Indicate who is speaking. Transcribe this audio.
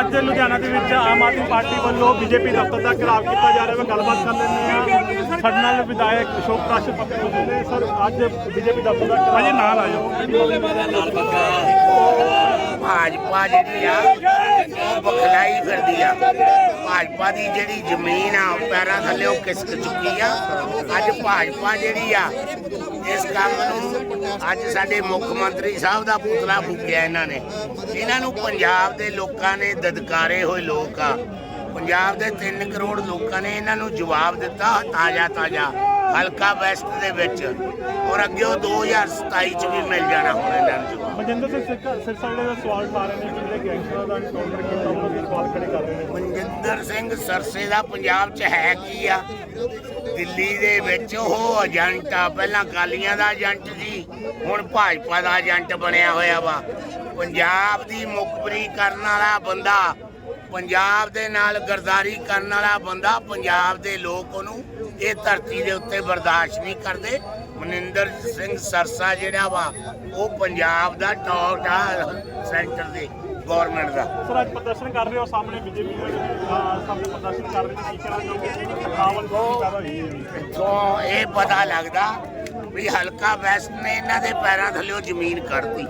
Speaker 1: ਅੱਜ ਲੁਧਿਆਣਾ ਦੇ ਵਿੱਚ ਆਮ ਆਦਮੀ ਪਾਰਟੀ ਵੱਲੋਂ ਬੀਜੇਪੀ ਦਫ਼ਤਰ ਦਾ ਘਿਰਾਵ ਕੀਤਾ ਜਾ ਰਿਹਾ ਹੈ। ਗੱਲਬਾਤ ਕਰ ਲੈਂਦੇ ਆ ਸਾਡੇ ਨਾਲ ਵਿਧਾਇਕ ਅਸ਼ੋਕ ਪ੍ਰਾਸ਼ਰ ਪੱਪੀ ਮੌਜੂਦ ਨੇ। ਸਰ ਅੱਜ ਬੀਜੇਪੀ ਦਫ਼ਤਰ ਦਾ ਅਜੇ ਨਾਲ ਆਇਓ।
Speaker 2: ਭਾਜਪਾ ਜਿਹੜੀ ਆ ਉਹ ਬਖਲਾਈ ਫਿਰਦੀ ਆ। ਭਾਜਪਾ ਦੀ ਜਿਹੜੀ ਜ਼ਮੀਨ ਆ, ਉਹ ਪੈਰਾਂ ਥੱਲੇ ਕਿਸਕ ਚੁੱਕੀ ਆ। ਅੱਜ ਭਾਜਪਾ ਜਿਹੜੀ ਆ, ਇਸ ਕੰਮ ਨੂੰ ਅੱਜ ਸਾਡੇ ਮੁੱਖ ਮੰਤਰੀ ਸਾਹਿਬ ਦਾ ਪੁਤਲਾ ਫੂਕਿਆ ਇਹਨਾਂ ਨੇ। ਇਹਨਾਂ ਨੂੰ ਪੰਜਾਬ ਦੇ ਲੋਕਾਂ ਨੇ ਦਦਕਾਰੇ ਹੋਏ ਲੋਕ ਆ। ਪੰਜਾਬ ਦੇ 3 ਕਰੋੜ ਲੋਕਾਂ ਨੇ ਇਹਨਾਂ ਨੂੰ ਜਵਾਬ ਦਿੱਤਾ ਤਾਜ਼ਾ ਤਾਜ਼ਾ ਹਲਕਾ ਵੈਸਟ ਦੇ ਵਿੱਚ। ਔਰ ਅੱਗੇ ਉਹ 2027 ਚ ਵੀ ਮਿਲ ਜਾਣਾ ਹੁਣ ਇਹਨਾਂ ਨੂੰ।
Speaker 1: ਮਨਜਿੰਦਰ ਸਿੰਘ ਸਿਰਸਾ ਸਿਰਸਾ ਜਿਹੜੇ ਦਾ ਸਵਾਲ ਉਠਾ ਰਹੇ ਨੇ ਜਿਹੜੇ ਗੈਂਗਸਟਰਾਂ ਦਾ ਐਨਕਾਊਂਟਰ ਕੀਤਾ ਉਹਨਾਂ ਦੇ ਸਵਾਲ ਖੜੇ ਕਰ ਰਹੇ ਨੇ।
Speaker 2: ਮਨਜਿੰਦਰ ਸਿੰਘ ਸਰਸੇ ਦਾ ਪੰਜਾਬ 'ਚ ਹੈ ਕੀ ਆ? ਦਿੱਲੀ ਦੇ ਵਿੱਚ ਉਹ ਏਜੰਟ ਆ ਪਹਿਲਾਂ ਕਾਲੀਆਂ ਦਾ ਏਜੰਟ ਸੀ ਹੁਣ ਭਾਜਪਾ ਦਾ ਏਜੰਟ ਬਣਿਆ ਹੋਇਆ ਵਾ। ਪੰਜਾਬ ਦੀ ਮੁਖਬਰੀ ਕਰਨ ਵਾਲਾ ਬੰਦਾ ਪੰਜਾਬ ਦੇ ਨਾਲ ਗਰਦਾਰੀ ਕਰਨ ਵਾਲਾ ਬੰਦਾ ਪੰਜਾਬ ਦੇ ਲੋਕ ਉਹਨੂੰ ਇਹ ਧਰਤੀ ਦੇ ਉੱਤੇ ਬਰਦਾਸ਼ਤ ਨਹੀਂ ਕਰਦੇ। ਮਨਿੰਦਰ ਸਿੰਘ ਸਰਸਾ ਜਿਹੜਾ ਵਾ ਉਹ ਪੰਜਾਬ ਦਾ ਟੌਪ ਆ ਸੈਂਟਰ ਦੇ ਗਵਰਨਮੈਂਟ ਦਾ।
Speaker 1: ਸਰ ਅੱਜ ਪ੍ਰਦਰਸ਼ਨ ਕਰ ਰਹੇ ਹੋ ਸਾਹਮਣੇ ਬੀਜੇਪੀ ਦੇ ਸਾਹਮਣੇ ਪ੍ਰਦਰਸ਼ਨ ਕਰ ਰਹੇ ਨੇ ਕੀ ਹੋਈ ਹੈ
Speaker 2: ਤੋਂ ਇਹ ਪਤਾ ਲੱਗਦਾ ਵੀ ਹਲਕਾ ਵੈਸਟ ਨੇ ਇਹਨਾਂ ਦੇ ਪੈਰਾਂ ਥੱਲੇੋਂ ਜ਼ਮੀਨ ਕੱਢਤੀ।